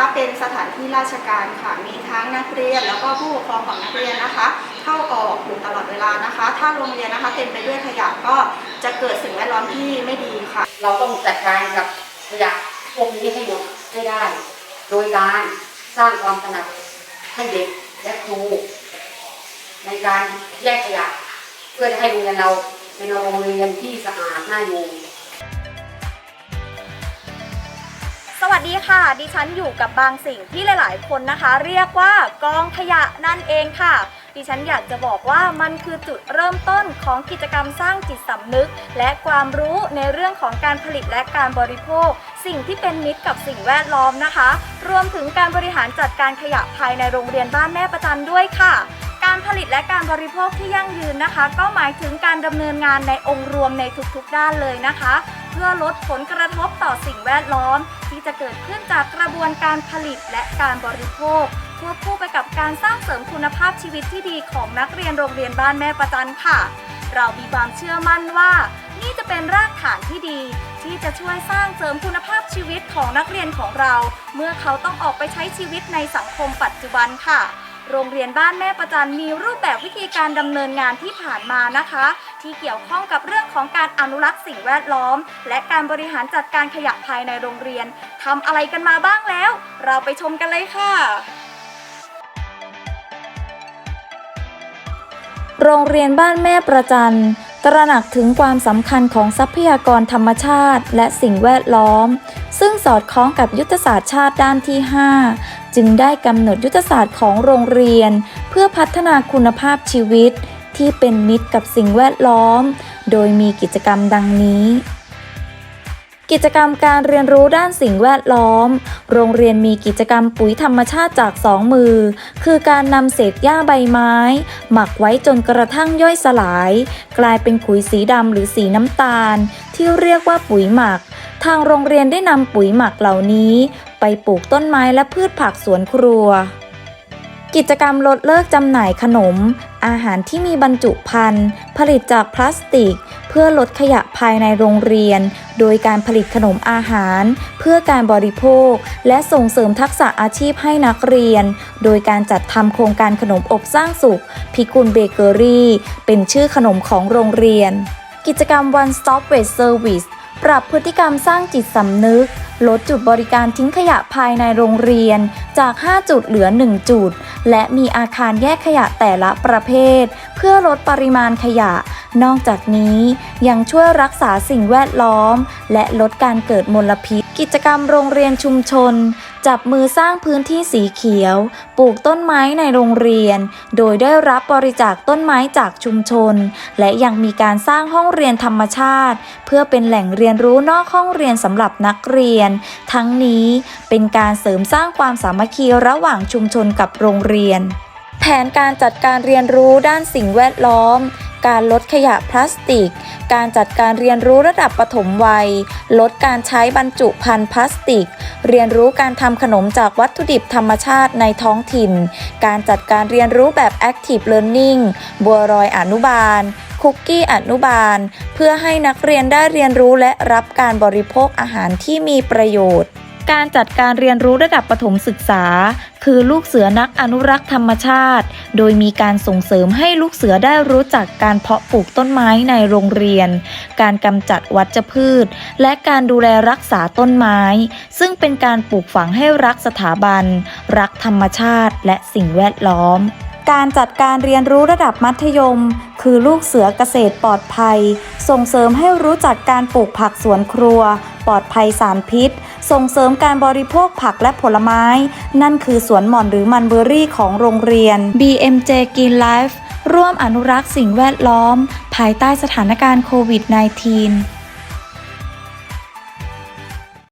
นะคะเป็นสถานที่ราชการค่ะมีทั้งนักเรียน แล้วก็ผู้ปกครองของนักเรียนนะคะ เข้าออกอยู่ตลอดเวลานะคะ ถ้าโรงเรียนนะคะเต็มไปด้วยขยะก็จะเกิดสิ่งแวดล้อมที่ไม่ดีค่ะ เราต้องจัดการกับขยะพวกนี้ให้หมดให้ได้ โดยการสร้างความถนัดให้เด็กและครูในการแยกขยะ เพื่อให้โรงเรียนเราเป็นโรงเรียนที่สะอาดน่าอยู่ สวัสดีค่ะ ดิฉันอยู่กับบางสิ่งที่หลาย ๆ คนนะคะ เรียกว่ากองขยะนั่นเองค่ะ ดิฉันอยากจะบอกว่ามันคือจุดเริ่มต้นของกิจกรรมสร้างจิตสำนึก และความรู้ในเรื่องของการผลิตและการบริโภค สิ่งที่เป็นมิตรกับสิ่งแวดล้อมนะคะ รวมถึงการบริหารจัดการขยะภายในโรงเรียนบ้านแม่ประจันด้วยค่ะการผลิตและการบริโภคที่ยั่งยืนนะคะ ก็หมายถึงการดำเนินงานในองค์รวมในทุกๆด้านเลยนะคะ เพื่อลดผลกระทบต่อสิ่งแวดล้อม ที่จะเกิดขึ้นจากกระบวนการผลิตและการบริโภคควบคู่ไปกับการสร้างเสริมคุณภาพชีวิตที่ดีของนักเรียนโรงเรียนบ้านแม่ประจันค่ะ เรามีความเชื่อมั่นว่า นี่จะเป็นรากฐานที่ดี ที่จะช่วยสร้างเสริมคุณภาพชีวิตของนักเรียนของเรา เมื่อเขาต้องออกไปใช้ชีวิตในสังคมปัจจุบันค่ะ โรงเรียนบ้านแม่ประจันมีรูปแบบวิธีการดำเนินงานที่ผ่านมานะคะ ที่เกี่ยวข้องกับเรื่องของการอนุรักษ์สิ่งแวดล้อม และการบริหารจัดการขยะภายในโรงเรียนทำอะไรกันมาบ้างแล้ว เราไปชมกันเลยค่ะโรงเรียนบ้านแม่ประจันตระหนักถึงความสำคัญของทรัพยากรธรรมชาติและสิ่งแวดล้อม ซึ่งสอดคล้องกับยุทธศาสตร์ชาติด้านที่ 5 จึงได้กำหนดยุทธศาสตร์ของโรงเรียน เพื่อพัฒนาคุณภาพชีวิต ที่เป็นมิตรกับสิ่งแวดล้อม โดยมีกิจกรรมดังนี้ กิจกรรมการเรียนรู้ด้านสิ่งแวดล้อม โรงเรียนมีกิจกรรมปุ๋ยธรรมชาติจากสองมือ คือการนำเศษหญ้าใบไม้ หมักไว้จนกระทั่งย่อยสลาย กลายเป็นขุยสีดำหรือสีน้ำตาล ที่เรียกว่าปุ๋ยหมัก ทางโรงเรียนได้นำปุ๋ยหมักเหล่านี้ ไปปลูกต้นไม้และพืชผักสวนครัว กิจกรรมลดเลิกจำหน่ายขนม อาหารที่มีบรรจุภัณฑ์ ผลิตจากพลาสติก เพื่อลดขยะภายในโรงเรียน โดยการผลิตขนมอาหาร เพื่อการบริโภค และส่งเสริมทักษะอาชีพให้นักเรียน โดยการจัดทำโครงการขนมอบสร้างสุข พิกุลเบเกอรี่ เป็นชื่อขนมของโรงเรียน กิจกรรม One Stop Waste Service ปรับพฤติกรรมสร้างจิตสำนึก ลดจุดบริการทิ้งขยะภายในโรงเรียนจาก 5 จุดเหลือ 1 จุด และมีอาคารแยกขยะแต่ละประเภท เพื่อลดปริมาณขยะ นอกจากนี้ยังช่วยรักษาสิ่งแวดล้อม และลดการเกิดมลพิษ กิจกรรมโรงเรียนชุมชน จับมือสร้างพื้นที่สีเขียว ปลูกต้นไม้ในโรงเรียน โดยได้รับบริจาคต้นไม้จากชุมชน และยังมีการสร้างห้องเรียนธรรมชาติ เพื่อเป็นแหล่งเรียนรู้นอกห้องเรียนสำหรับนักเรียน ทั้งนี้เป็นการเสริมสร้างความสามัคคีระหว่างชุมชนกับโรงเรียน แผนการจัดการเรียนรู้ด้านสิ่งแวดล้อม การลดขยะพลาสติก การจัดการเรียนรู้ระดับปฐมวัย ลดการใช้บรรจุภัณฑ์พลาสติก เรียนรู้การทำขนมจากวัตถุดิบธรรมชาติในท้องถิ่น การจัดการเรียนรู้แบบ Active Learning บัวรอยอนุบาล คุกกี้อนุบาล เพื่อให้นักเรียนได้เรียนรู้และรับการบริโภคอาหารที่มีประโยชน์ การจัดการเรียนรู้ระดับประถมศึกษา คือลูกเสือนักอนุรักษ์ธรรมชาติ โดยมีการส่งเสริมให้ลูกเสือได้รู้จักการเพาะปลูกต้นไม้ในโรงเรียน การกำจัดวัชพืช และการดูแลรักษาต้นไม้ ซึ่งเป็นการปลูกฝังให้รักสถาบัน รักธรรมชาติ และสิ่งแวดล้อมการจัดการเรียนรู้ระดับมัธยม คือลูกเสือเกษตรปลอดภัย ส่งเสริมให้รู้จักการปลูกผักสวนครัว ปลอดภัยสารพิษ ส่งเสริมการบริโภคผักและผลไม้ นั่นคือสวนหม่อนหรือมันเบอรี่ของโรงเรียน BMJ Green Life ร่วมอนุรักษ์สิ่งแวดล้อม ภายใต้สถานการณ์โควิด -19